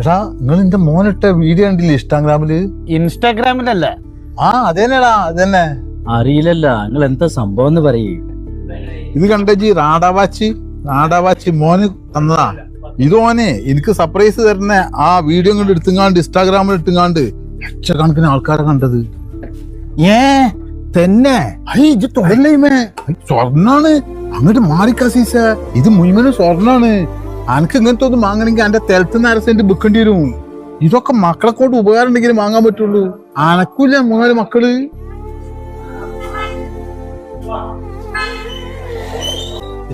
എടാ നിങ്ങൾ എന്റെ മോനിട്ട വീഡിയോ കണ്ടില്ലേ ഇൻസ്റ്റാഗ്രാമിൽ? ഇൻസ്റ്റാഗ്രാമിലല്ല. ആ അതന്നെടാ അതന്നെ. അറിയില്ലല്ല നിങ്ങൾ എന്താ സംഭവം എന്ന് പറയേ. ഇത് കണ്ടജി റാഡാവാച്ചി റാഡാവാച്ചി മോന് തന്നതാ. ഇത് ഓനെ എനിക്ക് സർപ്രൈസ് തരുന്ന ആ വീഡിയോ കൊണ്ട് എടുത്തുങ്ങാണ്ട് ഇൻസ്റ്റാഗ്രാമിൽ ഇട്ടുങ്ങാണ്ട് ലക്ഷക്കണക്കിന് ആൾക്കാരെ കണ്ടത്. ഏ തന്നെ. സ്വർണാണ്. അങ്ങോട്ട് മാറിക്കാ സീസ. ഇത് മുഴുവനും സ്വർണാണ്. അനക്ക് ഇങ്ങനത്തെ ഒന്നും വാങ്ങണമെങ്കിൽ എന്റെ തെലത്തുനിന്ന് അര സെന്റ് ബുക്കേണ്ടി വരും. ഇതൊക്കെ മക്കളെ കൊണ്ട് ഉപകാരം ഉണ്ടെങ്കിൽ വാങ്ങാൻ പറ്റുള്ളൂ. അനക്കൂല മൂന്നാൽ മക്കൾ.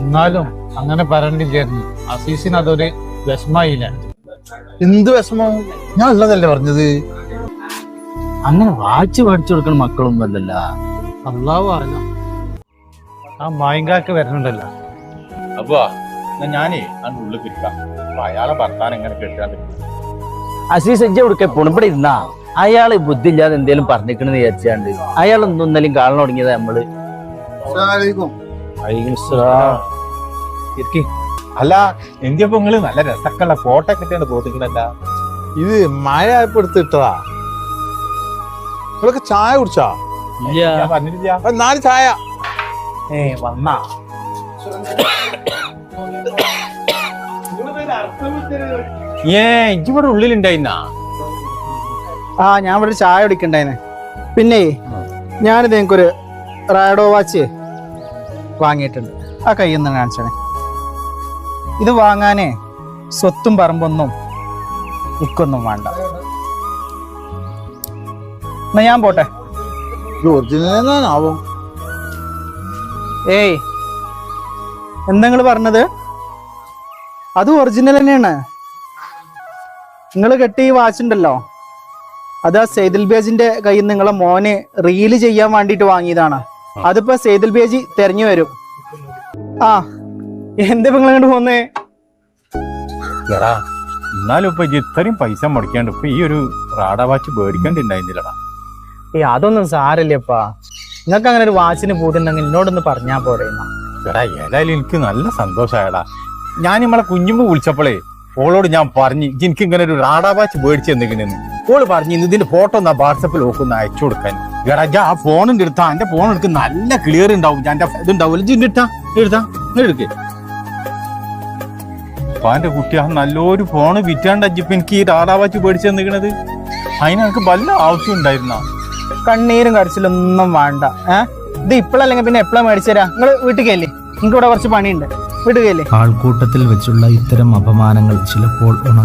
എന്നാലും അങ്ങനെ പറയണ്ടില്ലായിരുന്നു അസീസിന് അതൊരു വിഷമായില്ല എന്ത് വിഷമം? ഞാൻ ഉള്ളതല്ലേ പറഞ്ഞത്? അങ്ങനെ വാച്ച് പഠിച്ചു കൊടുക്കണ മക്കളൊന്നും അല്ലല്ല. അള്ളാഹു ആ മായങ്കാക്ക് വരണുണ്ടല്ലോ അപ്പൊ എന്നാ ഞാനേ അന്ന് ഉള്ളിൽ കിട്ടാം അപ്പൊ അയാളെ ഭർത്താൻ എങ്ങനെ കെട്ടാണ്ട് അസീസ് എജ്ജ കൊടുക്കെ പുണപ്പെടെ ഇരുന്നാ. അയാൾ ബുദ്ധി ഇല്ലാതെ എന്തേലും പറഞ്ഞിക്കണെന്ന് വിചാരിച്ചാണ്ട് അയാൾ ഒന്നും ഇന്നലെയും കാണാൻ തുടങ്ങിയത് നമ്മൾ. അല്ല എന്തിയപ്പോ നിങ്ങൾ നല്ല രസക്കുള്ള ഫോട്ടോ കിട്ടിയാണ് പോത്തിക്കണല്ല ഇത് മഴ ആയപ്പോ എടുത്തിട്ടതാ നിങ്ങളൊക്കെ ചായ കുടിച്ചാ? പറഞ്ഞിട്ടില്ല. നാല് ചായ. ഏ വന്നാ. ഏ ഉള്ളിൽ ഉള്ളിലുണ്ടായിന്നാ ആ ഞാൻ ഇവിടെ ചായ കുടിക്കണ്ടായിന്. പിന്നെ ഞാനിത് എനിക്കൊരു റാഡോ വാച്ച് വാങ്ങിയിട്ടുണ്ട്. ആ കയ്യിൽ നിന്ന് കാണിച്ചേ ഇത് വാങ്ങാനേ സ്വത്തും പറമ്പൊന്നും ഇക്കൊന്നും വേണ്ട. എന്നാ ഞാൻ പോട്ടെ. ഒറിജിനൽ ഏയ് എന്താ നിങ്ങൾ പറഞ്ഞത്? അത് ഒറിജിനൽ തന്നെയാണ്. നിങ്ങൾ കെട്ടി വാച്ച് ഉണ്ടല്ലോ. അത് ആ സെയ്തിൽ ബേജിന്റെ കയ്യിൽ നിന്ന് നിങ്ങളെ മോനെ റീൽ ചെയ്യാൻ വേണ്ടിട്ട് വാങ്ങിയതാണ്. അതിപ്പോ സെയ്തിൽ ബേജി തെരഞ്ഞു വരും. ആ എന്താ നിങ്ങൾ ഇങ്ങോട്ട് പോന്നേ? എടാ എന്നാലും ഇപ്പൊ ഇത്രയും പൈസ മുടക്കാണ്ട് ഇപ്പൊ ഈ ഒരു റാഡ വാച്ച് മേടിക്കണ്ടിണ്ടായിരുന്നില്ലടാ ഏ അതൊന്നും സാരല്ലപ്പാ നിങ്ങൾക്ക് അങ്ങനെ ഒരു വാച്ചിന് പോയിട്ടുണ്ടെങ്കിൽ എന്നോടൊന്ന് പറഞ്ഞാ പോരെ എന്നാ. എടാ ഏതായാലും എനിക്ക് നല്ല സന്തോഷമായടാ ഞാൻ നമ്മളെ കുഞ്ഞുമ്പ് വിളിച്ചപ്പോളേ ഓളോട് ഞാൻ പറഞ്ഞു എനിക്ക് ഇങ്ങനെ ഒരു റാഡാ വാച്ച് മേടിച്ച് എന്തെങ്കിലും ഓൾ പറഞ്ഞു ഇതിന്റെ ഫോട്ടോ ഒന്ന് വാട്സപ്പിൽ നോക്കുന്ന അയച്ചു കൊടുക്കാൻ. എടാ ആ ഫോണിന്റെ എടുത്താ എന്റെ ഫോൺ എടുക്ക് നല്ല ക്ലിയർ ഉണ്ടാവും. ഞാൻ ഇതുണ്ടാവും ഇജ്ജ് ഇട്ടാ എടുത്താ എടുക്കേ അപ്പൊ എന്റെ കുട്ടി ആ നല്ലൊരു ഫോണ് വിറ്റാണ്ട് അജിപ്പ് എനിക്ക് ഈ റാഡാ വാച്ച് മേടിച്ച് തന്നിക്കണത് അതിന് എനിക്ക് വല്ല ആവശ്യം ഉണ്ടായിരുന്ന? കണ്ണീരും കരച്ചിലൊന്നും വേണ്ട ഏ? ഇത് ഇപ്പോഴല്ലെങ്കിൽ പിന്നെ എപ്പോഴാ മേടിച്ചു തരാ? നിങ്ങൾ വീട്ടിൽ കയല്ലേ നിങ്ങൾക്ക് ഇവിടെ കുറച്ച് പണിയുണ്ട്. വീട്ടിൽ കയല്ലേ ആൾക്കൂട്ടത്തിൽ വെച്ചുള്ള ഇത്തരം അപമാനങ്ങൾ ചിലപ്പോൾ ഉണ